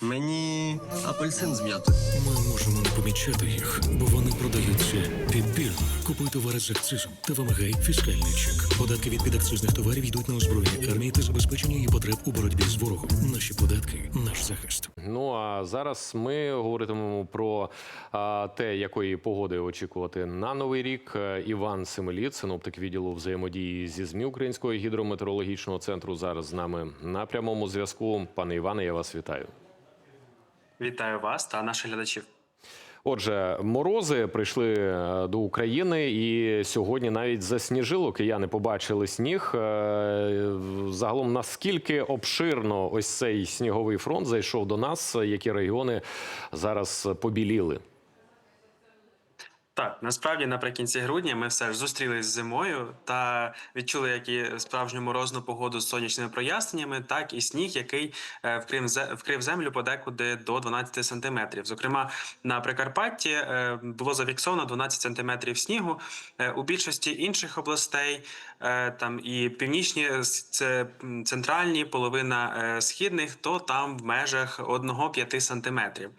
Мені апельсин з м'ятою. Ми можемо не помічати їх, бо вони продаються підбірно. Купуй товари з акцизом та вимагай фіскальний чек. Податки від підакцизних товарів йдуть на озброєння армії та забезпечення її потреб у боротьбі з ворогом. Наші податки наш захист. Ну а зараз ми говоритимемо про а, те, якої погоди очікувати на новий рік. Іван Семеліт, синоптик відділу взаємодії зі ЗМІ Українського гідрометеорологічного центру, зараз з нами на прямому зв'язку. Пане Іване, я вас вітаю. Вітаю вас та наших глядачів. Отже, морози прийшли е, до України, і сьогодні навіть засніжило. Кияни побачили сніг. Е, Загалом наскільки обширно ось цей сніговий фронт зайшов до нас, які регіони зараз побіліли? Так, насправді наприкінці грудня ми все ж зустрілись з зимою та відчули як і справжню морозну погоду з сонячними проясненнями, так і сніг, який е, вкрив, зе- землю подекуди до 12 сантиметрів. Зокрема, на Прикарпатті е, було зафіксовано 12 сантиметрів снігу. Е, У більшості інших областей, там і північні, це центральні, половина східних, то там в межах 1-5 сантиметрів.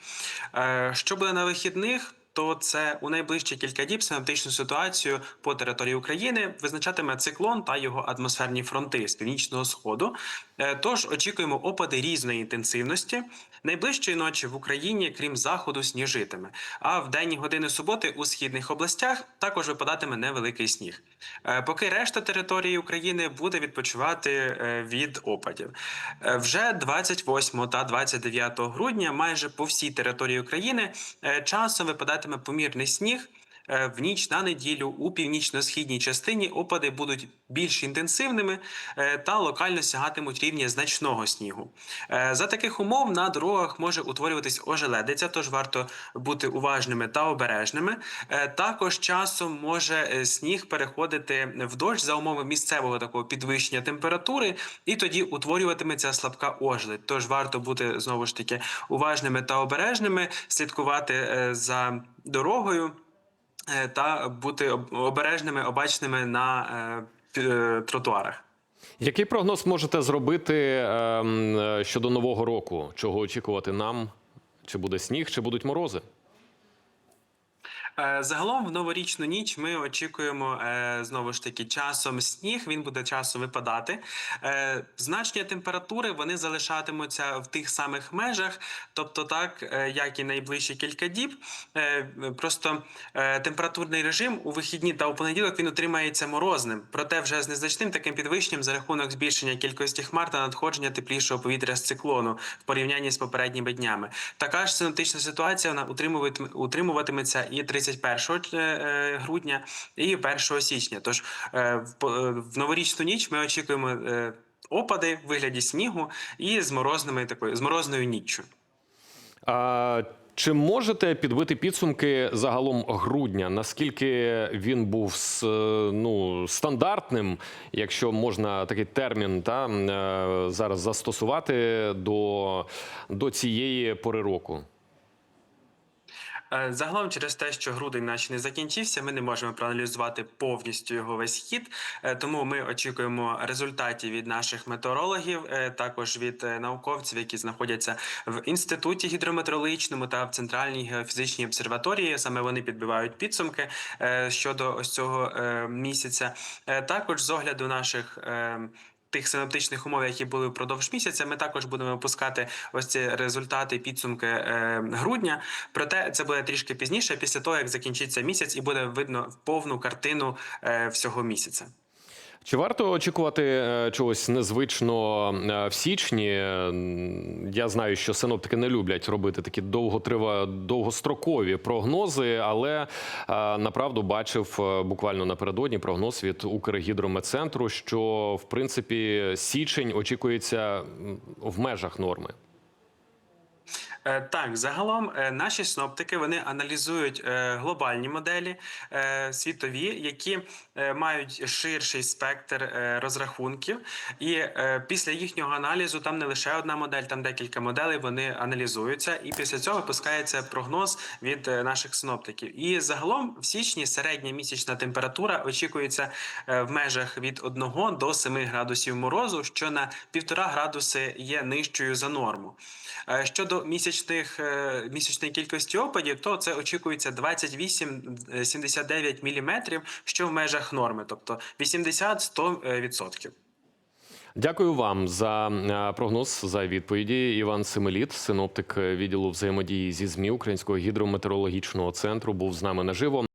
Що буде на вихідних? То це у найближчі кілька діб синоптичну ситуацію по території України визначатиме циклон та його атмосферні фронти з північного сходу. Е, Тож очікуємо опади різної інтенсивності. Найближчої ночі в Україні, крім заходу, сніжитиме. А в денні години суботи у східних областях також випадатиме невеликий сніг. Е, Поки решта території України буде відпочивати е, від опадів. Вже 28 та 29 грудня майже по всій території України часом випадатиме помірний сніг. Е, В ніч на неділю у північно-східній частині опади будуть більш інтенсивними е, та локально сягатимуть рівня значного снігу. Е, За таких умов на дорогах може утворюватись ожеледиця, тож варто бути уважними та обережними. Також часом може сніг переходити в дощ за умови місцевого такого підвищення температури, і тоді утворюватиметься слабка ожеледь. Тож варто бути знову ж таки уважними та обережними, слідкувати за дорогою та бути обережними, обачними на е, е, тротуарах. Який прогноз можете зробити ем, е, щодо нового року? Чого очікувати нам? Чи буде сніг, чи будуть морози? Е, Загалом в новорічну ніч ми очікуємо е, знову ж таки часом сніг. Він буде часом випадати. Е, Значення температури вони залишатимуться в тих самих межах, тобто так, як і найближчі кілька діб. Просто температурний режим у вихідні та у понеділок він утримається морозним, проте вже з незначним таким підвищенням за рахунок збільшення кількості хмар та надходження теплішого повітря з циклону в порівнянні з попередніми днями. Така ж синоптична ситуація вона утримуватиме- утримуватиметься і 31 е, грудня, і 1 січня. Тож е, в е, новорічну ніч ми очікуємо е, опади в вигляді снігу і з морозними такою з морозною ніччю. А, чи можете підбити підсумки загалом грудня? Наскільки він був с- ну, стандартним, якщо можна такий термін та, е, зараз застосувати до, до цієї пори року? Е, Загалом, через те, що грудень наче не закінчився, ми не можемо проаналізувати повністю його весь хід. Е, Тому ми очікуємо результатів від наших метеорологів, е, також від науковців, які знаходяться в інституті гідрометеорологічному та в центральній геофізичній обсерваторії. Саме вони підбивають підсумки щодо ось цього місяця. Також з огляду наших. Тих синоптичних умов, які були впродовж місяця, ми також будемо випускати ось ці результати, підсумки е, грудня. Проте це буде трішки пізніше, після того як закінчиться місяць, і буде видно повну картину е, всього місяця. Чи варто очікувати е, чогось незвично е, в січні? Я знаю, що синоптики не люблять робити такі довготрива, довгострокові прогнози, але е, направду бачив буквально напередодні прогноз від Укргідрометцентру, що в принципі січень очікується в межах норми. Е, Так, загалом е, наші синоптики вони аналізують е, глобальні моделі світові, які мають ширший спектр розрахунків. І після їхнього аналізу там не лише одна модель, там декілька моделей. Вони аналізуються, і після цього пускається прогноз від наших синоптиків. І загалом в січні середня місячна температура очікується в межах від 1 до 7 градусів морозу, що на 1,5 градуси є нижчою за норму. Щодо місячних е, місячної кількості опадів, то це очікується 28-79 мм, що в межах норми, тобто 80-100%. відсотків. Дякую вам за е, прогноз за відповіді. Іван Семеліт, синоптик відділу взаємодії зі ЗМІ Українського гідрометеорологічного центру, був з нами наживо.